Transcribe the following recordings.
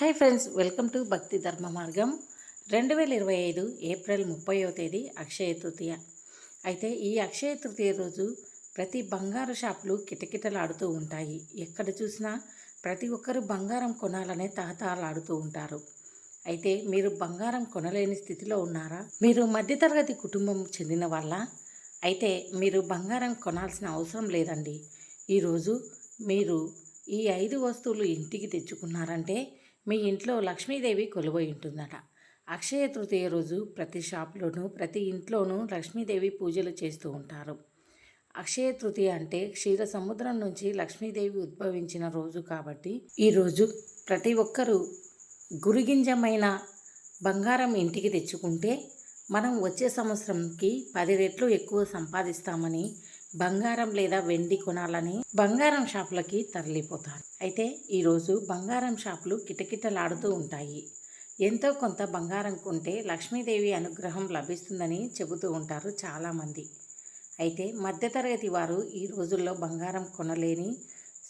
Hi friends welcome to భక్తి ధర్మ మార్గం రెండు వేల ఇరవై ఐదు ఏప్రిల్ ముప్పైవ తేదీ అక్షయ తృతీయ. అయితే ఈ అక్షయ తృతీయ రోజు ప్రతి బంగారు షాపులు కిటకిటలాడుతూ ఉంటాయి. ఎక్కడ చూసినా ప్రతి ఒక్కరు బంగారం కొనాలనే తహతహలాడుతూ ఉంటారు. అయితే మీరు బంగారం కొనలేని స్థితిలో ఉన్నారా? మీరు మధ్యతరగతి కుటుంబం చెందిన వాళ్ళ? అయితే మీరు బంగారం కొనాల్సిన అవసరం లేదండి. ఈరోజు మీరు ఈ ఐదు వస్తువులు ఇంటికి తెచ్చుకున్నారంటే మీ ఇంట్లో లక్ష్మీదేవి కొలువై ఉంటుందట. అక్షయ తృతీయ రోజు ప్రతి షాప్లోనూ ప్రతి ఇంట్లోనూ లక్ష్మీదేవి పూజలు చేస్తూ ఉంటారు. అక్షయ తృతీయ అంటే క్షీర సముద్రం నుంచి లక్ష్మీదేవి ఉద్భవించిన రోజు కాబట్టి ఈరోజు ప్రతి ఒక్కరూ గురిగింజమైన బంగారం ఇంటికి తెచ్చుకుంటే మనం వచ్చే సంవత్సరంకి పది రెట్లు ఎక్కువ సంపాదిస్తామని బంగారం లేదా వెండి కొనాలని బంగారం షాపులకి తరలిపోతారు. అయితే ఈరోజు బంగారం షాపులు కిటకిటలాడుతూ ఉంటాయి. ఎంతో కొంత బంగారం కొంటే లక్ష్మీదేవి అనుగ్రహం లభిస్తుందని చెబుతూ ఉంటారు చాలామంది. అయితే మధ్యతరగతి వారు ఈ రోజుల్లో బంగారం కొనలేని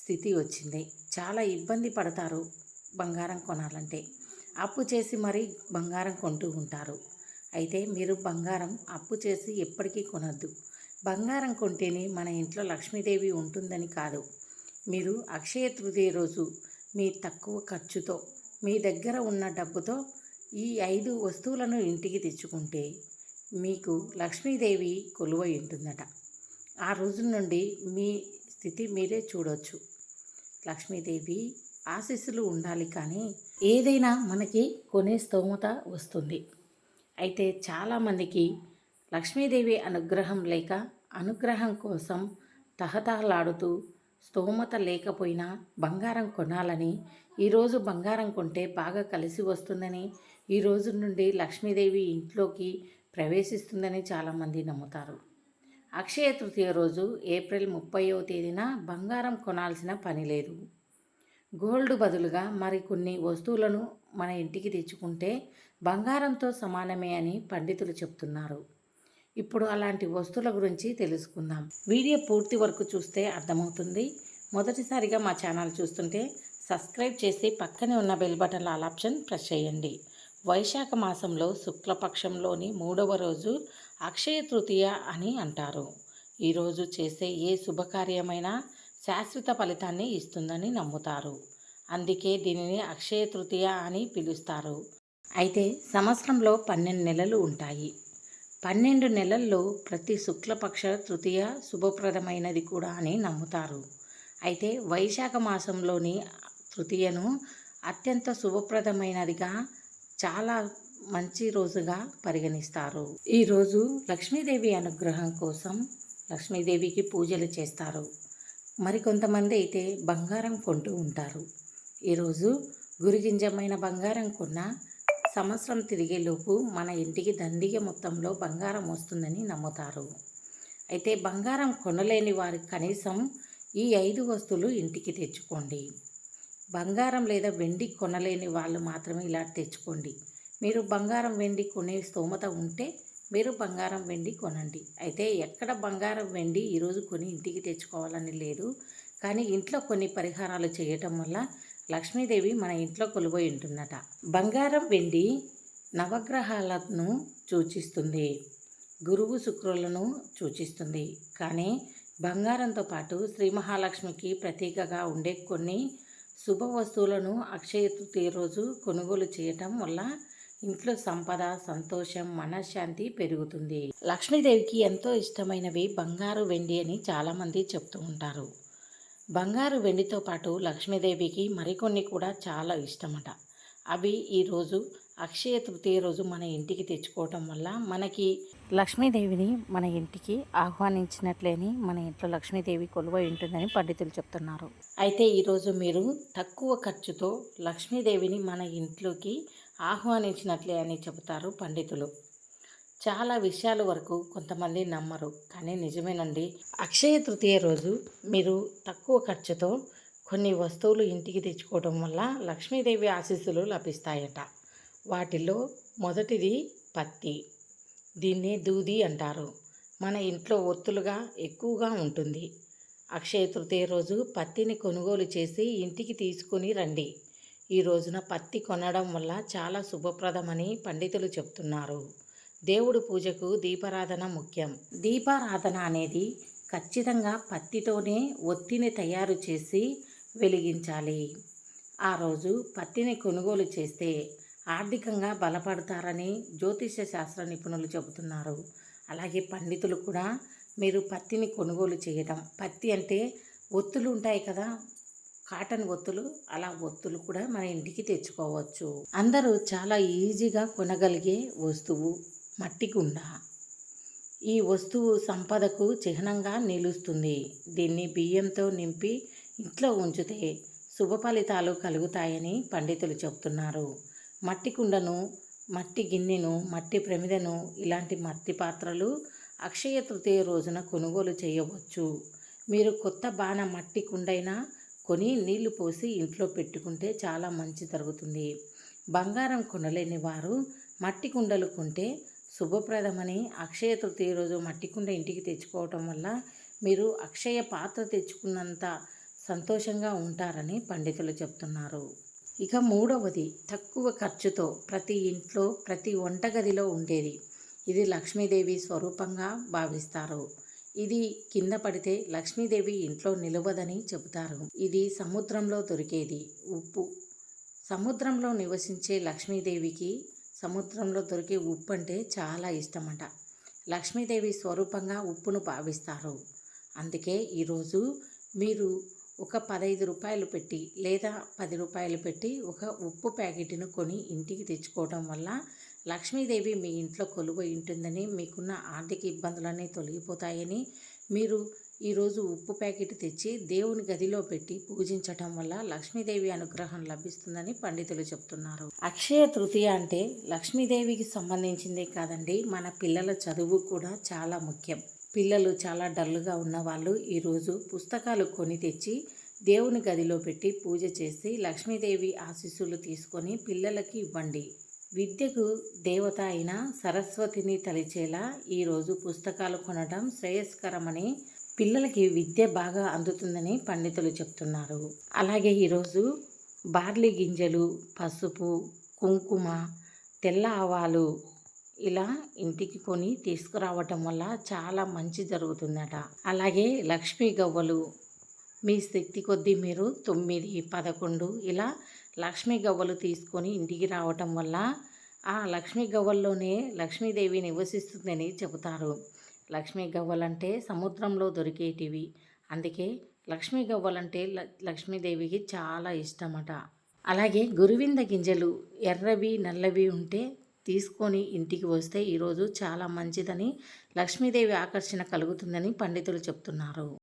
స్థితి వచ్చింది. చాలా ఇబ్బంది పడతారు బంగారం కొనాలంటే. అప్పు చేసి మరీ బంగారం కొంటూ ఉంటారు. అయితే మీరు బంగారం అప్పు చేసి ఎప్పటికీ కొనద్దు. బంగారం కొంటేనే మన ఇంట్లో లక్ష్మీదేవి ఉంటుందని కాదు. మీరు అక్షయ తృతీయ రోజు మీ తక్కువ ఖర్చుతో మీ దగ్గర ఉన్న డబ్బుతో ఈ ఐదు వస్తువులను ఇంటికి తెచ్చుకుంటే మీకు లక్ష్మీదేవి కొలువై ఉంటుందట. ఆ రోజు నుండి మీ స్థితి మీరే చూడవచ్చు లక్ష్మీదేవి ఆశీస్సులు ఉండాలి కానీ ఏదైనా మనకి కొనే స్తోమత వస్తుంది. అయితే చాలామందికి లక్ష్మీదేవి అనుగ్రహం లేక అనుగ్రహం కోసం తహతహలాడుతూ స్తోమత లేకపోయినా బంగారం కొనాలని ఈరోజు బంగారం కొంటే బాగా కలిసి వస్తుందని ఈ రోజు నుండి లక్ష్మీదేవి ఇంట్లోకి ప్రవేశిస్తుందని చాలామంది నమ్ముతారు. అక్షయ తృతీయ రోజు ఏప్రిల్ ముప్పైవ తేదీన బంగారం కొనాల్సిన పని లేదు. గోల్డ్ బదులుగా మరికొన్ని వస్తువులను మన ఇంటికి తెచ్చుకుంటే బంగారంతో సమానమే అని పండితులు చెప్తున్నారు. ఇప్పుడు అలాంటి వస్తువుల గురించి తెలుసుకుందాం. వీడియో పూర్తి వరకు చూస్తే అర్థమవుతుంది. మొదటిసారిగా మా ఛానల్ చూస్తుంటే సబ్స్క్రైబ్ చేసి పక్కనే ఉన్న bell button all option press చేయండి. వైశాఖ మాసంలో శుక్లపక్షంలోని మూడవ రోజు అక్షయ తృతీయ అని అంటారు. ఈరోజు చేసే ఏ శుభకార్యమైనా శాశ్వత ఫలితాన్ని ఇస్తుందని నమ్ముతారు. అందుకే దీనిని అక్షయ తృతీయ అని పిలుస్తారు. అయితే సంవత్సరంలో పన్నెండు నెలలు ఉంటాయి. పన్నెండు నెలల్లో ప్రతి శుక్లపక్ష తృతీయ శుభప్రదమైనది కూడా అని నమ్ముతారు. అయితే వైశాఖ మాసంలోని తృతీయను అత్యంత శుభప్రదమైనదిగా చాలా మంచి రోజుగా పరిగణిస్తారు. ఈరోజు లక్ష్మీదేవి అనుగ్రహం కోసం లక్ష్మీదేవికి పూజలు చేస్తారు. మరికొంతమంది అయితే బంగారం కొంటూ ఉంటారు. ఈరోజు గురిగింజమైన బంగారం కొన్న సంవత్సరం తిరిగేలోపు మన ఇంటికి దండిగ మొత్తంలో బంగారం వస్తుందని నమ్ముతారు. అయితే బంగారం కొనలేని వారికి కనీసం ఈ ఐదు వస్తువులు ఇంటికి తెచ్చుకోండి. బంగారం లేదా వెండి కొనలేని వాళ్ళు మాత్రమే ఇలా తెచ్చుకోండి. మీరు బంగారం వెండి కొనే స్తోమత ఉంటే మీరు బంగారం వెండి కొనండి. అయితే ఎక్కడ బంగారం వెండి ఈరోజు కొని ఇంటికి తెచ్చుకోవాలని లేదు. కానీ ఇంట్లో కొన్ని పరిహారాలు చేయటం వల్ల లక్ష్మీదేవి మన ఇంట్లో కొలువై ఉంటుందట. బంగారం వెండి నవగ్రహాలను సూచిస్తుంది. గురువు శుక్రులను సూచిస్తుంది. కానీ బంగారంతో పాటు శ్రీ మహాలక్ష్మికి ప్రతీకగా ఉండే కొన్ని శుభ వస్తువులను అక్షయ తృతీయ రోజు కొనుగోలు చేయటం వల్ల ఇంట్లో సంపద సంతోషం మనశ్శాంతి పెరుగుతుంది. లక్ష్మీదేవికి ఎంతో ఇష్టమైనవి బంగారు వెండి అని చాలామంది చెప్తూ ఉంటారు. బంగారు వెండితో పాటు లక్ష్మీదేవికి మరికొన్ని కూడా చాలా ఇష్టమట. అవి ఈరోజు అక్షయ తృతీయ రోజు మన ఇంటికి తెచ్చుకోవటం వల్ల మనకి లక్ష్మీదేవిని మన ఇంటికి ఆహ్వానించినట్లేని మన ఇంట్లో లక్ష్మీదేవి కొలువై ఉంటుందని పండితులు చెప్తున్నారు. అయితే ఈరోజు మీరు తక్కువ ఖర్చుతో లక్ష్మీదేవిని మన ఇంట్లోకి ఆహ్వానించినట్లే అని చెబుతారు పండితులు. చాలా విషయాల వరకు కొంతమంది నమ్మరు. కానీ నిజమేనండి. అక్షయ తృతీయ రోజు మీరు తక్కువ ఖర్చుతో కొన్ని వస్తువులు ఇంటికి తెచ్చుకోవడం వల్ల లక్ష్మీదేవి ఆశీస్సులు లభిస్తాయట. వాటిలో మొదటిది పత్తి. దీన్నే దూది అంటారు. మన ఇంట్లో ఒత్తులుగా ఎక్కువగా ఉంటుంది. అక్షయ తృతీయ రోజు పత్తిని కొనుగోలు చేసి ఇంటికి తీసుకొని రండి. ఈ రోజున పత్తి కొనడం వల్ల చాలా శుభప్రదమని పండితులు చెప్తున్నారు. దేవుడు పూజకు దీపారాధన ముఖ్యం. దీపారాధన అనేది ఖచ్చితంగా పత్తితోనే ఒత్తిని తయారు చేసి వెలిగించాలి. ఆ రోజు పత్తిని కొనుగోలు చేస్తే ఆర్థికంగా బలపడతారని జ్యోతిష శాస్త్ర నిపుణులు చెబుతున్నారు. అలాగే పండితులు కూడా మీరు పత్తిని కొనుగోలు చేయడం పత్తి అంటే ఒత్తులు ఉంటాయి కదా కాటన్ ఒత్తులు అలా ఒత్తులు కూడా మన ఇంటికి తెచ్చుకోవచ్చు. అందరూ చాలా ఈజీగా కొనగలిగే వస్తువు. మట్టి కుండ ఈ వస్తువు సంపదకు చిహ్నంగా నిలుస్తుంది. దీన్ని బియ్యంతో నింపి ఇంట్లో ఉంచితే శుభ ఫలితాలు కలుగుతాయని పండితులు చెబుతున్నారు. మట్టి కుండను మట్టి గిన్నెను మట్టి ప్రమిదను ఇలాంటి మట్టి పాత్రలు అక్షయ తృతీయ రోజున కొనుగోలు చేయవచ్చు. మీరు కొత్త బాణ మట్టి కుండైనా కొని నీళ్ళు పోసి ఇంట్లో పెట్టుకుంటే చాలా మంచి జరుగుతుంది. బంగారం కొనలేని వారు మట్టి కుండలు కొంటే శుభప్రదమని అక్షయ తృతీయ రోజు మట్టికుండ ఇంటికి తెచ్చుకోవటం వల్ల మీరు అక్షయ పాత్ర తెచ్చుకున్నంత సంతోషంగా ఉంటారని పండితులు చెప్తున్నారు. ఇక మూడవది తక్కువ ఖర్చుతో ప్రతి ఇంట్లో ప్రతి వంటగదిలో ఉండేది. ఇది లక్ష్మీదేవి స్వరూపంగా భావిస్తారు. ఇది కింద పడితే లక్ష్మీదేవి ఇంట్లో నిలవదని చెబుతారు. ఇది సముద్రంలో దొరికేది. ఉప్పు. సముద్రంలో నివసించే లక్ష్మీదేవికి సముద్రంలో దొరికే ఉప్పు అంటే చాలా ఇష్టమంట. లక్ష్మీదేవి స్వరూపంగా ఉప్పును భావిస్తారు. అందుకే ఈరోజు మీరు ఒక పదహైదు రూపాయలు పెట్టి లేదా పది రూపాయలు పెట్టి ఒక ఉప్పు ప్యాకెట్ను కొని ఇంటికి తెచ్చుకోవడం వల్ల లక్ష్మీదేవి మీ ఇంట్లో కొలువై ఉంటుందని మీకున్న ఆర్థిక ఇబ్బందులన్నీ తొలగిపోతాయని మీరు ఈరోజు ఉప్పు ప్యాకెట్ తెచ్చి దేవుని గదిలో పెట్టి పూజించటం వల్ల లక్ష్మీదేవి అనుగ్రహం లభిస్తుందని పండితులు చెప్తున్నారు. అక్షయ తృతీయ అంటే లక్ష్మీదేవికి సంబంధించిందే కాదండి మన పిల్లల చదువు కూడా చాలా ముఖ్యం. పిల్లలు చాలా డల్గా ఉన్నవాళ్ళు ఈరోజు పుస్తకాలు కొని తెచ్చి దేవుని గదిలో పెట్టి పూజ చేసి లక్ష్మీదేవి ఆశీస్సులు తీసుకొని పిల్లలకి ఇవ్వండి. విద్యకు దేవత అయిన సరస్వతిని తలిచేలా ఈరోజు పుస్తకాలు కొనడం శ్రేయస్కరమని పిల్లలకి విద్య బాగా అందుతుందని పండితులు చెప్తున్నారు. అలాగే ఈరోజు బార్లీ గింజలు పసుపు కుంకుమ తెల్ల ఆవాలు ఇలా ఇంటికి కొని తీసుకురావటం వల్ల చాలా మంచి జరుగుతుందట. అలాగే లక్ష్మీ గవ్వలు మీ శక్తి కొద్దీ మీరు తొమ్మిది పదకొండు ఇలా లక్ష్మీ గవ్వలు తీసుకొని ఇంటికి రావటం వల్ల ఆ లక్ష్మీ గవ్వల్లోనే లక్ష్మీదేవి నివసిస్తుందని చెబుతారు. లక్ష్మీ గవ్వలంటే సముద్రంలో దొరికేటివి. అందుకే లక్ష్మీ గవ్వలంటే లక్ష్మీదేవికి చాలా ఇష్టమట. అలాగే గురువింద గింజలు ఎర్రవి నల్లవి ఉంటే తీసుకొని ఇంటికి వస్తే ఈరోజు చాలా మంచిదని లక్ష్మీదేవి ఆకర్షణ కలుగుతుందని పండితులు చెప్తున్నారు.